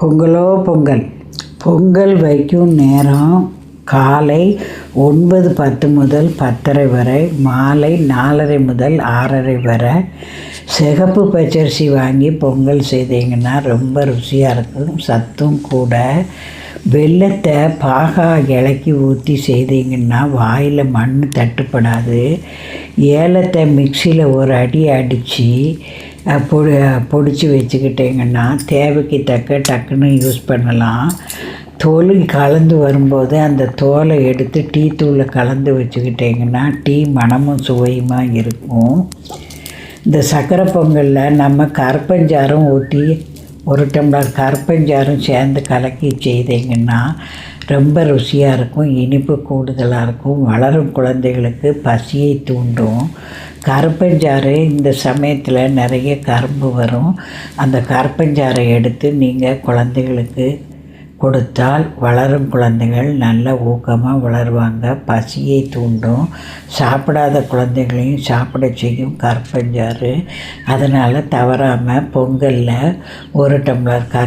பொங்கலோ பொங்கல். பொங்கல் வைக்கும் நேரம் காலை ஒன்பது பத்து முதல் பத்தரை வரை மாலை நாலரை முதல் ஆறரை வரை. சிகப்பு பச்சரிசி வாங்கி பொங்கல் செய்தீங்கன்னா ரொம்ப ருசியாக இருக்கும். சத்தும் கூட. வெள்ளத்தை பாகா இலக்கி ஊற்றி செய்தீங்கன்னா வாயில் மண் தட்டுப்படாது. ஏலத்தை மிக்சியில் ஒரு அடி அடித்து பொடி பொடிச்சு வச்சுக்கிட்டிங்கன்னா தேவைக்கு தக்க டக்குன்னு யூஸ் பண்ணலாம். தோல் கலந்து வரும்போது அந்த தோலை எடுத்து டீ தூளில் கலந்து வச்சுக்கிட்டிங்கன்னா டீ மனமும் சுவையுமாக இருக்கும். இந்த சக்கரை பொங்கலில் நம்ம கற்பஞ்சாரம் ஊற்றி ஒரு டம்ளர் கருப்பஞ்சாரும் சேர்ந்து கலக்கி செய்தீங்கன்னா ரொம்ப ருசியாக இருக்கும் இனிப்பு கூடுதலாக இருக்கும் வளரும் குழந்தைகளுக்கு பசியை தூண்டும். கருப்பஞ்சாறு இந்த சமயத்தில் நிறைய கரும்பு வரும். அந்த கருப்பஞ்சாறை எடுத்து நீங்கள் குழந்தைகளுக்கு கொடுத்தால் வளரும் குழந்தைகள் நல்ல ஊக்கமாக வளருவாங்க. பசியை தூண்டும். சாப்பிடாத குழந்தைகளையும் சாப்பிட செய்யும் கற்பஞ்சாறு அதனால் தவறாமல் பொங்கலில் ஒரு டம்ளர் கருப்பு